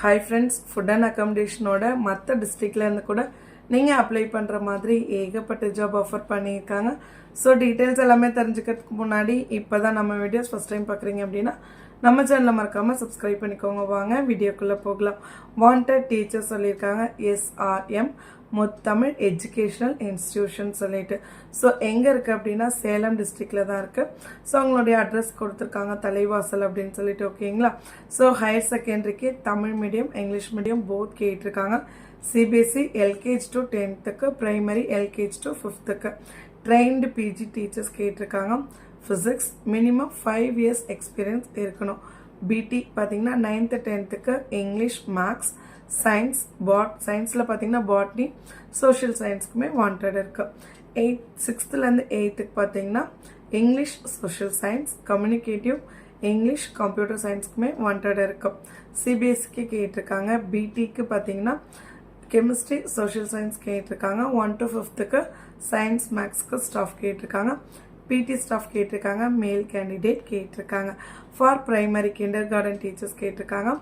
Hi friends food and அக்காமடேஷனோட மற்ற டிஸ்ட்ரிக்ட்லேருந்து கூட நீங்கள் அப்ளை பண்ணுற மாதிரி ஏகப்பட்ட ஜாப் ஆஃபர் பண்ணியிருக்காங்க. ஸோ டீட்டெயில்ஸ் எல்லாமே தெரிஞ்சுக்கிறதுக்கு முன்னாடி இப்போ தான் நம்ம வீடியோஸ் ஃபஸ்ட் டைம் பார்க்குறீங்க அப்படின்னா நம்ம சேனலை மறக்காமல் சப்ஸ்கிரைப் பண்ணிக்கோங்க. வாங்க வீடியோக்குள்ளே போகலாம். வாண்டட் டீச்சர் சொல்லியிருக்காங்க. எஸ்ஆர்எம் முத்தமிழ் எஜுகேஷனல் இன்ஸ்டியூஷன் சொல்லிட்டு. ஸோ எங்கே இருக்குது அப்படின்னா சேலம் டிஸ்ட்ரிக்டில் தான் இருக்குது ஸோ அவங்களுடைய அட்ரஸ் கொடுத்துருக்காங்க தலைவாசல் அப்படின்னு சொல்லிட்டு ஓகேங்களா so higher செகண்டரிக்கு Tamil medium English medium both கேட்டிருக்காங்க. சிபிஎஸ்சி எல்கேஜ் டு டென்த்துக்கு ப்ரைமரி எல்கேஜ் டு ஃபிஃப்த்துக்கு ட்ரெயின்டு பிஜி டீச்சர்ஸ் கேட்டிருக்காங்க. Physics minimum five years experience இருக்கணும். பிடி பார்த்தீங்கன்னா நைன்த்து டென்த்துக்கு இங்கிலீஷ் மேக்ஸ் சயின்ஸ் பாட் சயின்ஸில் பார்த்தீங்கன்னா பாட்னி சோஷியல் சயின்ஸ்க்குமே வாண்டட் இருக்குது எயிட் சிக்ஸ்த்துலேருந்து எயித்துக்கு பார்த்தீங்கன்னா English social science communicative English computer சயின்ஸ்க்குமே wanted இருக்கும் சிபிஎஸ்சிக்கு கேட்டிருக்காங்க. பிடிக்கு பார்த்தீங்கன்னா கெமிஸ்ட்ரி சோஷியல் சயின்ஸ் கேட்டிருக்காங்க. ஒன் டு ஃபிஃப்த்துக்கு சயின்ஸ் மேக்ஸ்க்கு ஸ்டாஃப் கேட்டிருக்காங்க. பிடி ஸ்டாஃப் கேட்டிருக்காங்க மேல் கேண்டிடேட் கேட்டிருக்காங்க. For primary kindergarten teachers கேட்டிருக்காங்க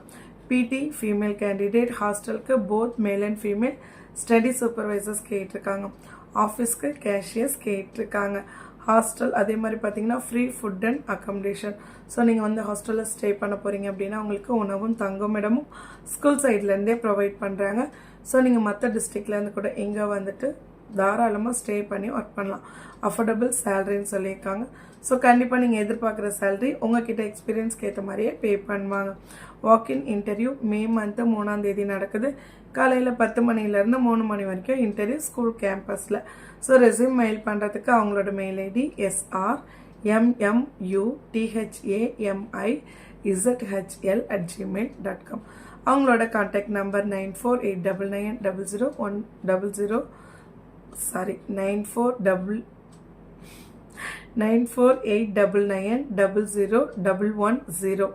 பிடி ஃபீமேல் கேண்டிடேட் ஹாஸ்டலுக்கு both male and female study supervisors கேட்டிருக்காங்க. ஆஃபீஸ்க்கு கேஷியர்ஸ் கேட்டிருக்காங்க. ஹாஸ்டல் அதே மாதிரி பார்த்தீங்கன்னா free food and accommodation so நீங்கள் வந்து ஹாஸ்டலில் ஸ்டே பண்ண போகிறீங்க அப்படின்னா உங்களுக்கு உணவும் தங்கும் இடமும் ஸ்கூல் சைட்லேருந்தே ப்ரொவைட் பண்ணுறாங்க ஸோ நீங்கள் மற்ற டிஸ்ட்ரிக்ட்லேருந்து கூட எங்கே வந்துட்டு தாராளமாக ஸ்டே பண்ணி ஒர்க் பண்ணலாம். அஃபோர்டபுள் சேலரின்னு சொல்லியிருக்காங்க. ஸோ கண்டிப்பாக நீங்கள் எதிர்பார்க்குற சேலரி உங்ககிட்ட எக்ஸ்பீரியன்ஸ்க்கு ஏற்ற மாதிரியே பே பண்ணுவாங்க. வாக்கின் இன்டர்வியூ மே மந்த்து மூணாம் தேதி நடக்குது. காலையில் பத்து மணிலேருந்து மூணு மணி வரைக்கும் இன்டர்வியூ ஸ்கூல் கேம்பஸில் ஸோ ரெசியூம் மெயில் பண்ணுறதுக்கு அவங்களோட mail ID SR MMU DHAMI ZHL at Gmail dot com அவங்களோட contact number nine four eight double nine double zero one double zero sorry nine four double nine four eight double nine double zero double one zero.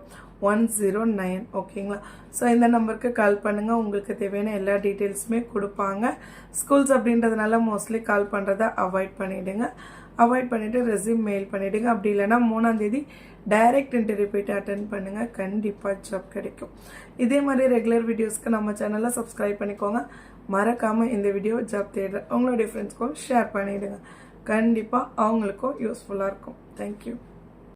One zero nine. ஓகேங்களா? So இந்த நம்பருக்கு கால் பண்ணுங்கள் உங்களுக்கு தேவையான எல்லா டீட்டெயில்ஸுமே கொடுப்பாங்க. ஸ்கூல்ஸ் அப்படின்றதுனால மோஸ்ட்லி கால் பண்ணுறதை அவாய்ட் பண்ணிவிடுங்க அவாய்ட் பண்ணிவிட்டு ரெசியூம் மெயில் பண்ணிவிடுங்க அப்படி இல்லைன்னா மூணாந்தேதி டைரக்ட் இன்டர்வியூ அட்டன் பண்ணுங்கள் கண்டிப்பாக ஜாப் கிடைக்கும். இதே மாதிரி ரெகுலர் வீடியோஸ்க்கு நம்ம சேனலை சப்ஸ்கிரைப் பண்ணிக்கோங்க. மறக்காமல் இந்த வீடியோ ஜாப் தேடுற உங்களுடைய ஃப்ரெண்ட்ஸ்க்கும் ஷேர் பண்ணிவிடுங்க கண்டிப்பாக அவங்களுக்கும் யூஸ்ஃபுல்லாக இருக்கும். தேங்க்யூ